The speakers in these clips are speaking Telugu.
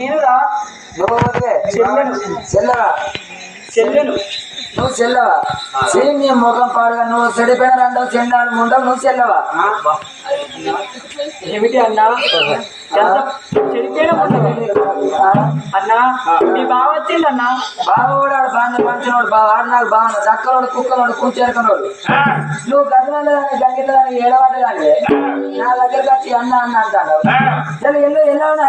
చెల్లెను. చెల్లవా చెల్లెను నువ్వు చెల్లవా? నీ ముఖం పాడుగా నువ్వు చెడిపోయిన రెండవ చెండాలు ఉండవు నువ్వు చెల్లవా? ఏమిటి అన్నా? చెడిపోయిన? అన్నా మీ బావ వచ్చింది అన్నా బావోడు బాగా మంచినోడు బావ ఆడు నాకు బాగా చక్కలోడు కుక్కలోడు కూర్చేరుకున్నాడు. నువ్వు గదిలో గంగిలో ఏడవాడదాన్ని నా దగ్గరకు వచ్చి అన్న అన్న అంటాడు సరే ఎల్లు ఎలా ఉన్నా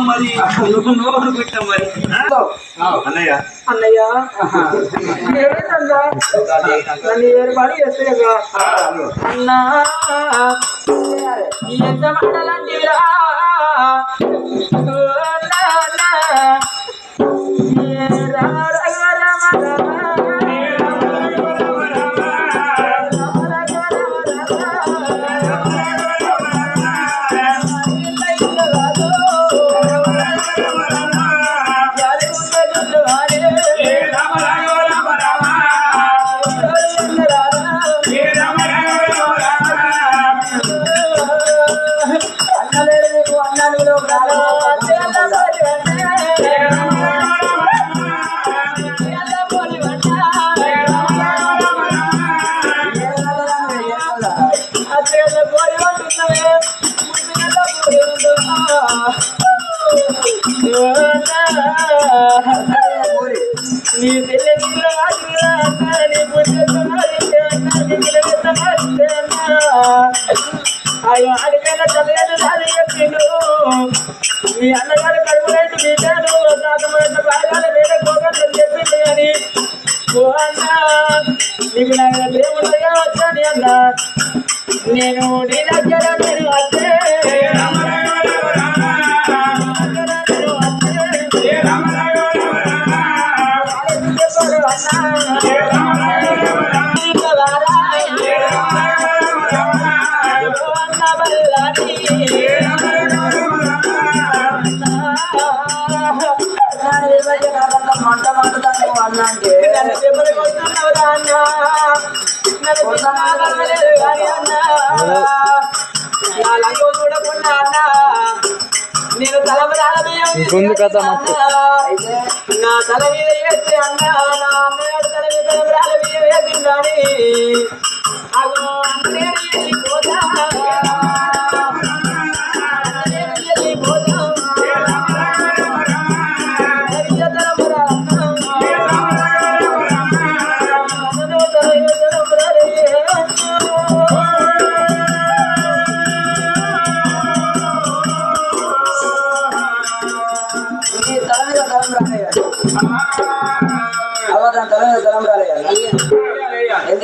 మరి? అన్నయ్య. అన్నయ్య. ఏంటన్నా నన్ను ఏర్పాటు చేస్తే అన్నా. ఎంత మండలంటిరా నీ పెళ్ళి నీ అయ్యో అడిగిన చదివేది అది చెప్పిండు మీ అన్నగారు కడుపులైతే మీటాను నాకు మొన్న వేరే కోపం చెప్పింది అని ఓ అన్న నీకు నా వచ్చాను అన్న నేను నీ దగ్గర నేను వచ్చే అన్నాను మంట మండుతాను అన్నా అంటే నేను ఇంకొంది కథ మొత్తం. నా తల మీద అన్నా నా అమ్మగారు తల మీద తలపడాల మీద వేసిందని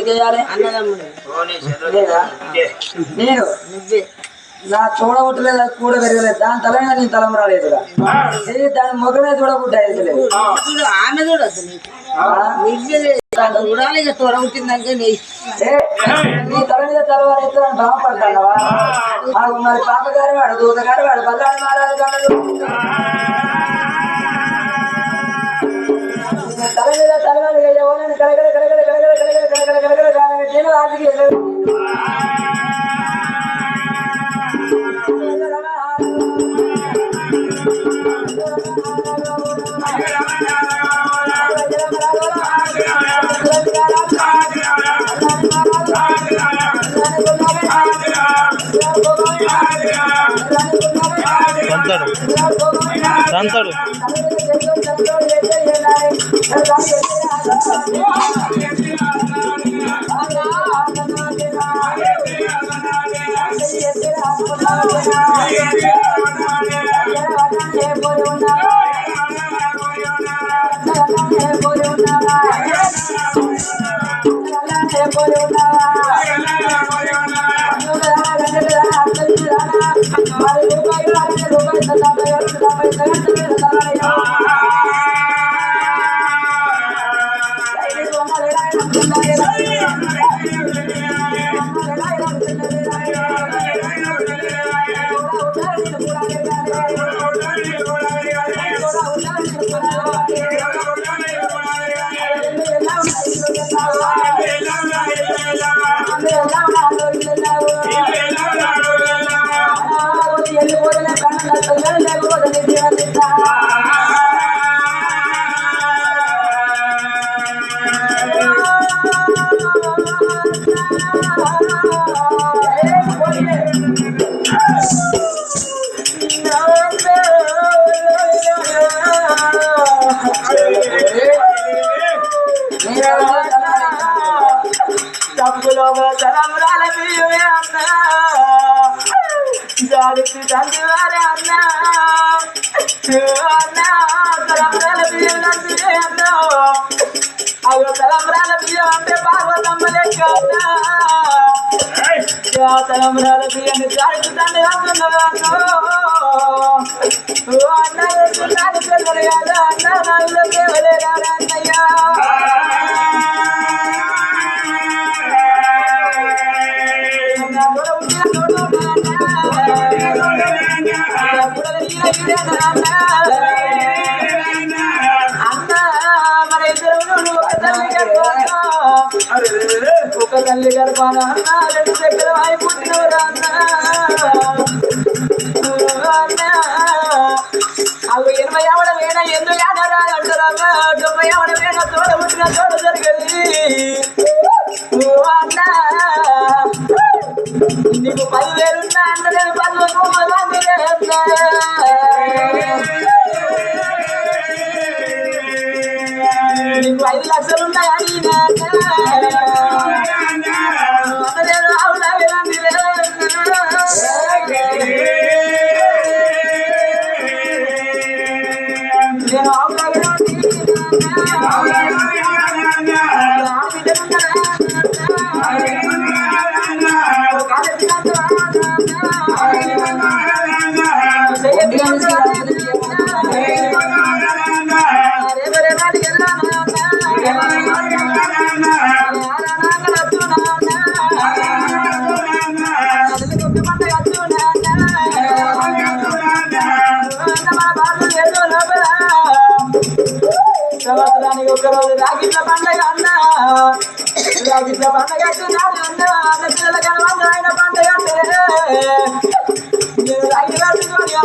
ఎందుకు వేయాలి లేదా? నేను? నా చూడబుట్టలేదు అది కూడా పెరగలేదు. దాని తల మీద నేను తలం చెయ్యి దాని ముఖమే చూడబుట్ట లేదు. చూడు ఆమె చూడాలి ఇక నీ నీ తల మీద తలవారు ఎత్తులని బాగుపడతావా మరి పాపగారి వాడు దూతగారి వాడు బల్లాడి మారాలి కాదు. తల మీద తలవారు ఎవరైనా కాలబెట్టేను ఆర్థిక తంతాడు తంతాడు Yeah. జాగ్రత్త తండ్రి అన్నా అన్నా తలంబ్రాల బియ్యం తండ్రి అన్నా అవి తలంబ్రాల బియ్యం అంటే పార్వతమ్మ లెక్క అన్నా తలంబ్రాల బియ్యాన్ని జాగ్రత్త తండ్రి అన్నా ఒక తల్లి గర్భాన అన్న రెండు దగ్గర వాయి పుట్టినవరా అన్న? అవి ఎనభై ఆవిడ వేణ ఎందుకు అంటారా అంటారమ్మా తొంభై ఆవిడ వేణ తోడ పుట్టిన తోడ జరిగింది. సంవత్సరానికి ఒక రాగిట్ల పండగ అన్న రాగిట్ల పండగ అన్న అన్న పిల్లల కనవంద ఆయన పండగ అంటే.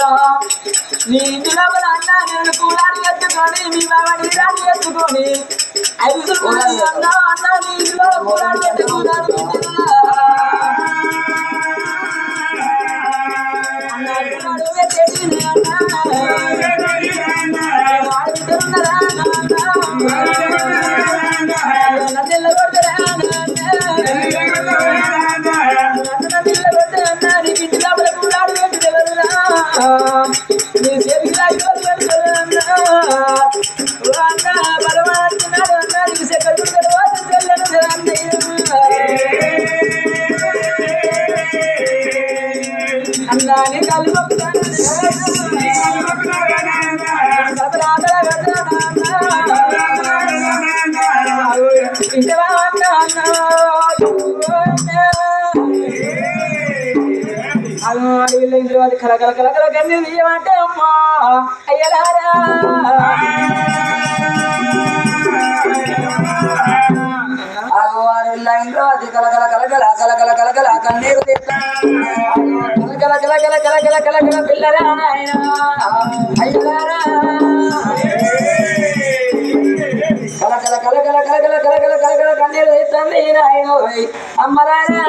ఇల్లు నీ ఇంటి లోపల అన్న నేను కూలాడి ఎత్తుకొని మీ బాబా రాడి ఎత్తుకొని. ఐదు రూపాయలు అన్న అన్న నీ ఇంట్లో కూలాడి కల కల కల కల కన్నీ తీయమంటే అమ్మా అయ్యలారా ఆగవారు లైన్లో అది కలకల కలకల కలకల కలకల కన్నీరు కల కల కల కల కల కల కల పిల్లరా నాయనా అయ్యలారా అమ్మలారా.